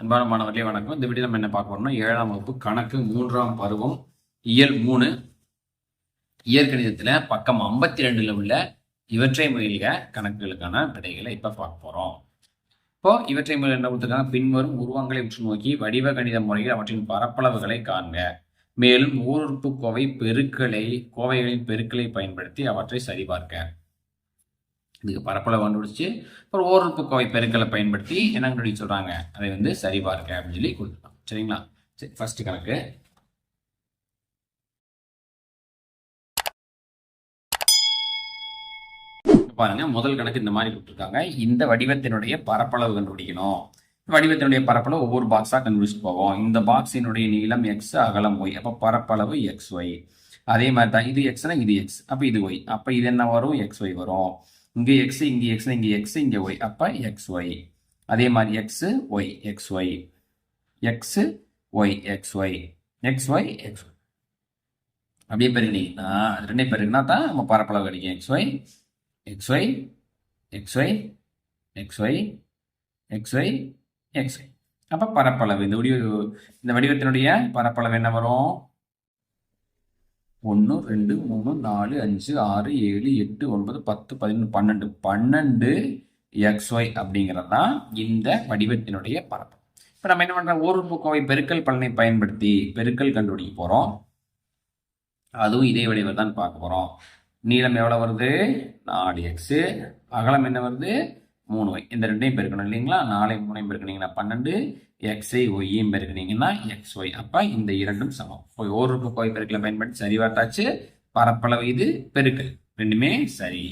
அன்பான மாணவர்களே வணக்கம். இந்த வீடியோ நம்ம என்ன பார்க்க போறோம்னா ஏழாம் வகுப்பு கணக்கு மூன்றாம் பருவம் இயல் மூணு. இயற்கணிதத்தில் பக்கம் ஐம்பத்தி ரெண்டுல உள்ள இவற்றை முயல்க கணக்குகளுக்கான விடைகளை இப்போ பார்க்க போறோம். இப்போ இவற்றை முயல் என்ன கொடுத்துருக்காங்க? பின்வரும் உருவங்களை உற்று நோக்கி வடிவ கணித முறையில் அவற்றின் பரப்பளவுகளை காண்க. மேலும் ஊருறுப்பு கோவை பெருக்களை கோவைகளின் பெருக்களை பயன்படுத்தி அவற்றை சரிபார்க்க. இதுக்கு பரப்பளவு கண்டுபிடிச்சி அப்புறம் ஓரப்பு கோவை பெருக்களை பயன்படுத்தி என்ன கண்டுபிடிக்க சொல்றாங்க. அதை வந்து சரிபார்க்க அப்படின்னு சொல்லி கொடுத்துருக்காங்க சரிங்களா? சரி ஃபஸ்ட்டு கணக்கு. பாருங்க முதல் கணக்கு இந்த மாதிரி கொடுத்துருக்காங்க. இந்த வடிவத்தினுடைய பரப்பளவு கண்டுபிடிக்கணும். வடிவத்தினுடைய பரப்பளவு ஒவ்வொரு பாக்ஸாக கண்டுபிடிச்சிட்டு போவோம். இந்த பாக்ஸினுடைய நீளம் எக்ஸ் அகலம் ஒய் அப்போ பரப்பளவு எக்ஸ் ஒய் அதே மாதிரி தான் இது எக்ஸ்னா இது எக்ஸ் அப்போ இது ஒய் அப்போ இது என்ன வரும்? எக்ஸ் ஒய் வரும். இங்கே எக்ஸ் இங்கே எக்ஸ் இங்கே எக்ஸ் இங்கே ஒய் அப்போ எக்ஸ் ஒய் அதே மாதிரி X Y X Y X Y X Y X Y X அப்படியே பெருகினீங்கன்னா அது ரெண்டே பெருகினா தான் நம்ம பரப்பளவு கிடைக்கும். X Y X Y X Y X Y X Y X Y அப்போ பரப்பளவு இந்த வடிவ இந்த வடிவத்தினுடைய பரப்பளவு என்ன வரும்? ஒன்று ரெண்டு மூணு நாலு அஞ்சு ஆறு ஏழு எட்டு ஒன்பது பத்து பதினொன்று பன்னெண்டு. பன்னெண்டு எக்ஸ் ஒய் அப்படிங்கிறது தான் இந்த வடிவத்தினுடைய பரப்பு. இப்போ நம்ம என்ன பண்ணுறோம் ஒரு முக்கோவை பெருக்கல் பலனை பயன்படுத்தி பெருக்கல் கண்டுபிடிக்க போகிறோம் அதுவும் இதே வடிவில் தான் பார்க்க போகிறோம் நீளம் எவ்வளோ வருது? நாலு எக்ஸு அகலம் என்ன வருது? மூணு ஒய் இந்த ரெண்டையும் பெருக்கணும் இல்லைங்களா? நாலு மூணையும் பெருக்கினீங்கன்னா பன்னெண்டு எக்ஸை ஒய்யும் பெருக்கினீங்கன்னா எக்ஸ் ஒய் அப்போ இந்த இரண்டும் சமம். ஒரு ரூபாய் கோய் பெருக்கலை பயன்படுத்தி சரி பார்த்தாச்சு. பரப்பளவு இது பெருக்கல். ரெண்டுமே சரி.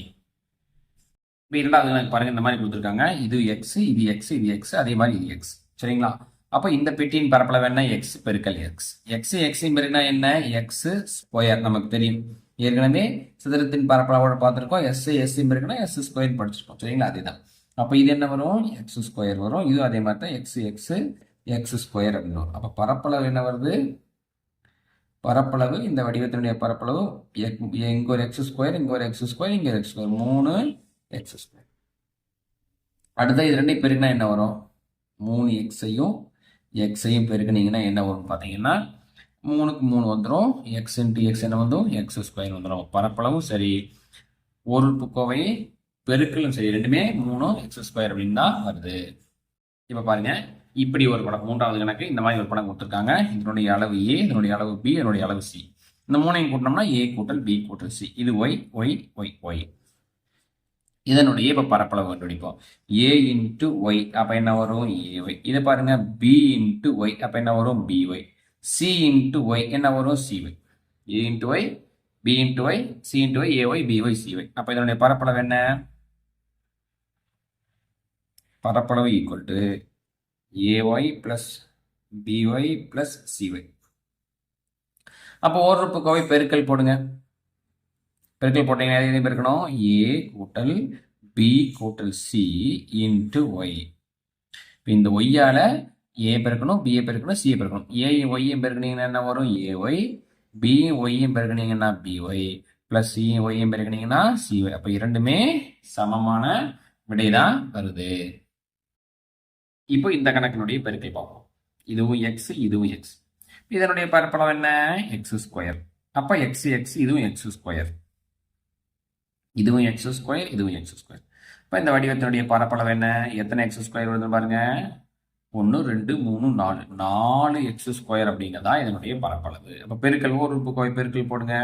இப்போ இரண்டாவது எனக்கு பாருங்க இந்த மாதிரி கொடுத்துருக்காங்க. இது எக்ஸ் இது எக்ஸ் இது எக்ஸ் அதே மாதிரி இது எக்ஸ் சரிங்களா? அப்போ இந்த பெட்டியின் பரப்பளவு என்ன? எக்ஸ் பெருக்கல் எக்ஸ் எக்ஸ் எக்ஸின் பெருக்கினா என்ன? எக்ஸ் ஸ்கொயர் நமக்கு தெரியும். ஏற்கனவே சிதறத்தின் பரப்பளவோட பார்த்துருக்கோம். எஸ் எஸ் பெருக்கினா எஸ் ஸ்கொயர் படிச்சிருக்கோம். சரிங்களா? அதுதான். அப்போ இது என்ன வரும்? எக்ஸ் ஸ்கொயர் வரும். இதுவும் அதே மாதிரி தான். எக்ஸ் எக்ஸு எக்ஸ் ஸ்கொயர் அப்படின்னு வரும் அப்போ பரப்பளவு என்ன வருது? பரப்பளவு இந்த வடிவத்தினுடைய பரப்பளவு இங்கே ஒரு எக்ஸ் ஸ்கொயர் இங்கே ஒரு எக்ஸ் ஸ்கொயர் இங்கே எக்ஸ் ஸ்கொயர் மூணு எக்ஸ் ஸ்கொயர் அடுத்த இது ரெண்டையும் பெருக்கினா என்ன வரும்? மூணு எக்ஸையும் எக்ஸையும் பெருக்கினீங்கன்னா என்ன வரும் பார்த்தீங்கன்னா மூணுக்கு மூணு வந்துடும் எக்ஸ் இன்ட்டு எக்ஸ் என்ன வந்துடும் எக்ஸ் ஸ்கொயர் வந்துடும் பரப்பளவும் சரி. ஒரு கோவையை பெருக்கலும் சரி ரெண்டுமே மூணும் எக்ஸ் ஸ்கொயர் அப்படின்னு தான் வருது. இப்போ பாருங்க இப்படி ஒரு படம் மூன்றாவது கணக்கு இந்த மாதிரி ஒரு படம் கொடுத்துருக்காங்க. இதனுடைய அளவு ஏ இதனுடைய அளவு பி இதனுடைய அளவு சி இந்த மூணையும் கூட்டினோம்னா ஏ கூட்டல் பி கூட்டல் சி இது ஒய் ஒய் ஒய் ஒய் இதனுடைய இப்போ பரப்பளவு கண்டுபிடிப்போம். ஏ இன்ட்டு ஒய் அப்போ என்ன வரும்? ஏ ஒய் இதை பாருங்க பி இன்ட்டு ஒய் அப்போ என்ன வரும்? B Y C into Y என்ன வரும்? C Y A into Y B into Y C into Y A Y B Y C Y அப்போ இதனுடைய பரப்பளவு என்ன? பரப்பளவு equal to A Y plus B Y plus C Y அப்போ ஓரப்பு கோவை பெருக்கல் போடுங்க. பெருக்கல் போட்டீங்கன்னா எதையும் பெருக்கணும்? ஏ கூட்டல் பி கூட்டல் சி இன்ட்டு ஒய் இப்போ இந்த ஒய்யால் ஏ பெருக்கணும் பிஏ பெருக்கணும் சிஏ பெருக்கணும். ஏ ஒய்யும் பெருக்கினீங்கன்னா என்ன வரும்? ஏஒய் பி ஒய்யும் பெருக்கினீங்கன்னா பிஒய் ப்ளஸ் சி ஒய்யும் பெருக்கினீங்கன்னா சிஒய் அப்போ இரண்டுமே சமமான விடை தான் வருது. இப்போ இந்த கணக்கினுடைய பெருக்கை பார்ப்போம். இதுவும் எக்ஸ் இதுவும் எக்ஸ் இதனுடைய பரப்பளவு என்ன? எக்ஸ் ஸ்கொயர் அப்போ எக்ஸ் எக்ஸ் இதுவும் எக்ஸ் ஸ்கொயர் இதுவும் எக்ஸ் ஸ்கொயர் இதுவும் எக்ஸ் ஸ்கொயர் இப்போ இந்த வடிவத்தினுடைய பரப்பளவு என்ன? எத்தனை எக்ஸ் ஸ்கொயர் வருதுன்னு பாருங்க. ஒன்று ரெண்டு மூணு நாலு. நாலு எக்ஸ் ஸ்கொயர் அப்படிங்கிறதா இதனுடைய பரப்பளவு. அப்போ பெருக்கல் ஒரு உறுப்பு பெருக்கல் போடுங்க.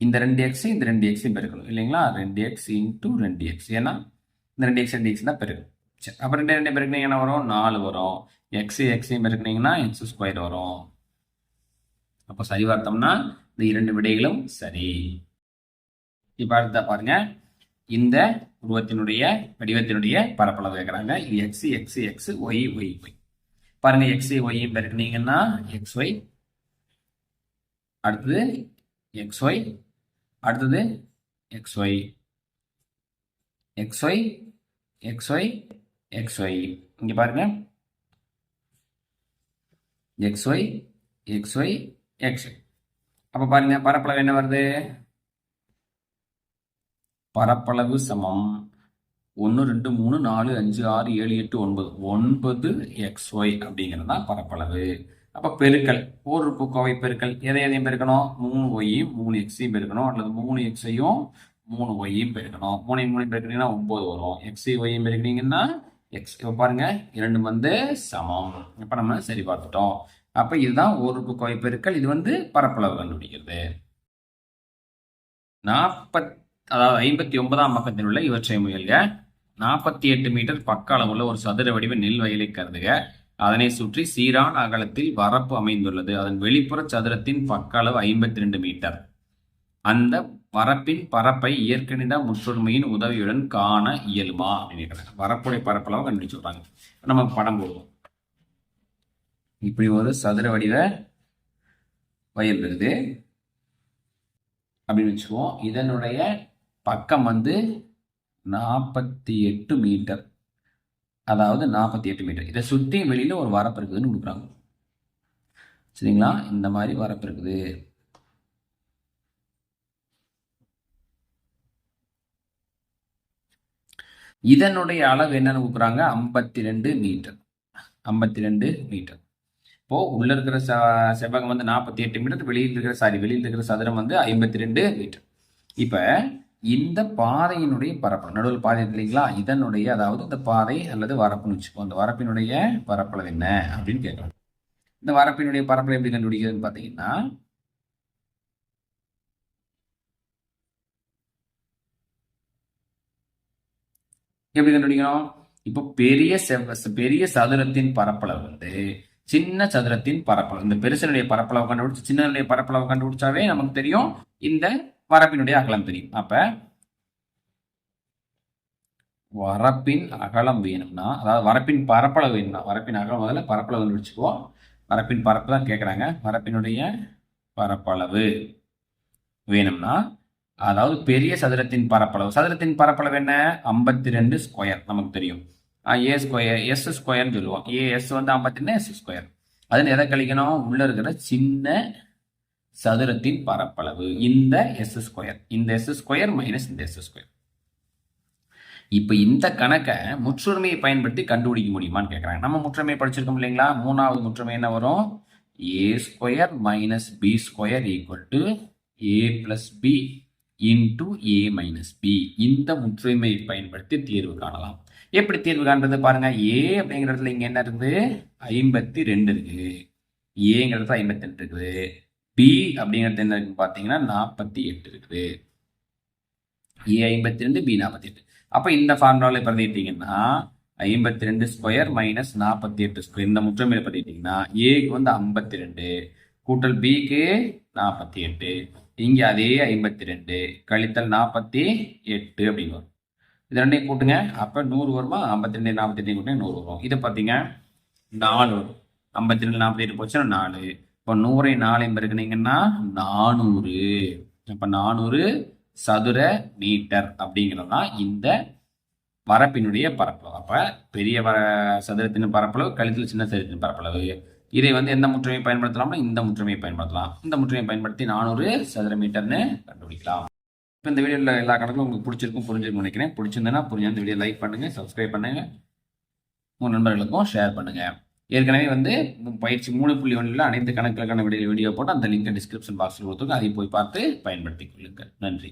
இந்த ரெண்டு எக்ஸ் இந்த ரெண்டு எக்ஸையும் பெருக்கணும் இல்லைங்களா? ரெண்டு எக்ஸ் இன்டூ ரெண்டு எக்ஸ் ஏன்னா இந்த ரெண்டு எக்ஸ் ரெண்டு எக்ஸ் தான் பெருக்கணும் சரி அப்புறம் ரெண்டு ரெண்டு பெருக்கினீங்கன்னா வரும்? நாலு வரும். எக்ஸ் எக்ஸையும் பெருக்கினீங்கன்னா எக்ஸ் ஸ்கொயர் வரும். அப்போ சரி பார்த்தோம்னா இந்த இரண்டு விடைகளும் சரி. இப்போ அடுத்த பாருங்க. இந்த உருவத்தினுடைய வடிவத்தினுடைய பரப்பளவு கேட்குறாங்க இது X X X Y Y Y பாருங்க எக்ஸ் ஒய்யும் பெருக்கினீங்கன்னா எக்ஸ் ஒய் அடுத்தது எக்ஸ் ஒய் அடுத்தது X Y X Y X Y X Y இங்கே பாருங்க. எக்ஸ்ஒய் எக்ஸ் ஒய் அப்போ பாருங்க பரப்பளவு என்ன வருது? பரப்பளவு சமம். ஒன்று ரெண்டு மூணு நாலு அஞ்சு ஆறு ஏழு எட்டு ஒன்பது. ஒன்பது எக்ஸ் ஒய் அப்படிங்கிறது தான் பரப்பளவு. அப்போ பெருக்கல் ஒரு கோவை பெருக்கல். எதை எதையும் பெருக்கணும்? மூணு ஒய்யும் மூணு எக்ஸையும் பெருக்கணும். அல்லது மூணு எக்ஸையும் மூணு ஒய்யும் பெருக்கணும். மூணையும் மூணையும் பெருக்கினீங்கன்னா ஒம்பது வரும். எக்ஸை ஒய்யும் பெருக்கினீங்கன்னா எக்ஸ் இப்போ பாருங்கள் இரண்டு வந்து சமம். இப்போ நம்ம சரி பார்த்துட்டோம். அப்போ இதுதான் ஒரு கோவை பெருக்கள் இது வந்து பரப்பளவு கண்டுபிடிக்கிறது. நாற்பத் அதாவது ஐம்பத்தி ஒன்பதாம் பக்கத்தில் உள்ள இவற்றை முயல்க. நாற்பத்தி எட்டு மீட்டர் பக்க அளவுள்ள ஒரு சதுர வடிவ நெல் வயலை கருதுக. அதனை சுற்றி சீரான அகலத்தில் வரப்பு அமைந்துள்ளது. அதன் வெளிப்புற சதுரத்தின் பக்க அளவு ஐம்பத்தி ரெண்டு மீட்டர். அந்த வரப்பின் பரப்பை இயற்கணித முற்றொருமையின் உதவியுடன் காண இயலுமா? அப்படின்னு வரப்புடைய பரப்பளவு கண்டுபிடிச்சு விடுறாங்க. நம்ம படம் போடுவோம். இப்படி ஒரு சதுர வடிவ வயல் இருக்குது அப்படின்னு வச்சுக்குவோம். இதனுடைய பக்கம் வந்து நாற்பத்தி எட்டு மீட்டர். அதாவது நாற்பத்தி எட்டு மீட்டர். இதை சுற்றி வெளியில் ஒரு வரப்பு இருக்குதுன்னு கொடுக்குறாங்க. சரிங்களா? இந்த மாதிரி வரப்பு இருக்குது. இதனுடைய அளவு என்னன்னு கொடுக்குறாங்க? ஐம்பத்தி ரெண்டு மீட்டர். ஐம்பத்தி ரெண்டு மீட்டர். இப்போது உள்ள இருக்கிற ச செவ்வகம் வந்து நாற்பத்தி எட்டு மீட்டர் வெளியில் இருக்கிற சாரி வெளியில் இருக்கிற சதுரம் வந்து ஐம்பத்தி ரெண்டு மீட்டர். இப்போ இந்த பாதையினுடைய பரப்பளவு நடுவில் பாதை இல்லைங்களா? இதனுடைய அதாவது இந்த பாதை அல்லது வரப்புன்னு வச்சுக்கோ அந்த வரப்பினுடைய பரப்பளவு என்ன அப்படின்னு கேட்கலாம். இந்த வரப்பினுடைய பரப்பளவு எப்படி கண்டுபிடிக்கிறதுன்னு பார்த்தீங்கன்னா எப்படி கண்டுபிடிக்கணும் இப்போ பெரிய செவ்வ பெரிய சதுரத்தின் பரப்பளவு வந்து சின்ன சதுரத்தின் பரப்பளவு இந்த பெருசனுடைய பரப்பளவு கண்டுபிடிச்சு சின்னனுடைய பரப்பளவு கண்டுபிடிச்சாவே நமக்கு தெரியும் இந்த வரப்பினுடைய அகலம் தெரியும். அப்ப வரப்பின் அகலம் வேணும்னா அதாவது வரப்பின் பரப்பளவு வேணும்னா வரப்பின் அகலம் முதல்ல பரப்பளவு கண்டுபிடிச்சுக்குவோம். வரப்பின் பரப்பு தான் கேட்குறாங்க வரப்பினுடைய பரப்பளவு வேணும்னா அதாவது பெரிய சதுரத்தின் பரப்பளவு. சதுரத்தின் பரப்பளவு என்ன? ஐம்பத்தி ரெண்டு ஸ்கொயர் நமக்கு தெரியும். ஏ ஸ்கொயர் எஸ் ஸ்கொயர்னு சொல்லுவோம். ஏ எஸ் வந்து ஐம்பத்தி ரெண்டு எஸ் ஸ்கொயர் அதில் எதை கழிக்கணும்? உள்ள இருக்கிற சின்ன சதுரத்தின் பரப்பளவு. இந்த எஸ் ஸ்கொயர் இந்த எஸ் ஸ்கொயர் மைனஸ் இந்த எஸ் ஸ்கொயர் இப்போ இந்த கணக்கை முற்றுரிமையை பயன்படுத்தி கண்டுபிடிக்க முடியுமான்னு கேட்குறாங்க நம்ம முற்றுமை படிச்சிருக்கோம் இல்லைங்களா? மூணாவது முற்றுமை என்ன வரும்? A square minus B square equal to A plus B into A minus B இந்த முற்றுமையை பயன்படுத்தி தீர்வு காணலாம். எப்படி தீர்வு காண்றது பாருங்க. ஏ அப்படிங்கிற இடத்துல இங்க என்ன இருக்குது? ஐம்பத்தி ரெண்டு இருக்கு. ஏங்கிறது ஐம்பத்தி ரெண்டு இருக்குது. பி அப்படிங்கிறது என்ன இருக்குன்னு பார்த்தீங்கன்னா நாற்பத்தி எட்டு இருக்குது. ஏ ஐம்பத்தி ரெண்டு பி நாற்பத்தி எட்டு அப்போ இந்த ஃபார்முலாவில் பிரதிட்டீங்கன்னா ஐம்பத்தி ரெண்டு ஸ்கொயர் மைனஸ் நாற்பத்தி எட்டு ஸ்கொயர் இந்த முற்றுமையில் பிரதிட்டீங்கன்னா ஏக்கு வந்து ஐம்பத்தி ரெண்டு கூட்டல் பிக்கு நாற்பத்தி எட்டு இங்கே அதே ஐம்பத்தி ரெண்டு கழித்தல் நாற்பத்தி எட்டு அப்படின்னு வரும். இது ரெண்டையும் கூட்டுங்க. அப்போ நூறு வருமா? ஐம்பத்தி ரெண்டு நாற்பத்தி ரெண்டு கூட்டினா நூறு வரும். இதை பார்த்தீங்க நாலு வரும். ஐம்பத்தி ரெண்டு நாற்பத்தி எட்டு போச்சுன்னா நாலு. இப்போ நூறை நாலையும் பெருக்குனீங்கன்னா நானூறு. அப்போ நானூறு சதுர மீட்டர் அப்படிங்கிறது தான் இந்த வரப்பினுடைய பரப்பளவு. அப்போ பெரிய வர சதுரத்தின் பரப்பளவு கழித்தல் சின்ன சதுரத்தின் பரப்பளவு. இதை வந்து எந்த முற்றுமையை பயன்படுத்தலாம்னா இந்த முற்றுமையை பயன்படுத்தலாம். இந்த முற்றுமையை பயன்படுத்தி நானூறு சதுர மீட்டர்னு கண்டுபிடிக்கலாம். இப்போ இந்த வீடியோவில் எல்லா கணக்கும் உங்களுக்கு பிடிச்சிருக்கும் புரிஞ்சிருக்கும் நினைக்கிறேன். பிடிச்சிருந்தேன்னா புரிஞ்ச இந்த வீடியோ லைக் பண்ணுங்க சப்ஸ்கிரைப் பண்ணுங்கள் உங்கள் நண்பர்களுக்கும் ஷேர் பண்ணுங்கள் ஏற்கனவே வந்து பயிற்சி மூணு புள்ளி ஒன்றில் அனைத்து கணக்குகளுக்கான வீடியோ வீடியோ போட்டு அந்த லிங்கை டிஸ்கிரிப்ஷன் பாக்ஸில் கொடுத்துருக்கோம் அதை போய் பார்த்து பயன்படுத்திக் கொள்ளுங்கள். நன்றி.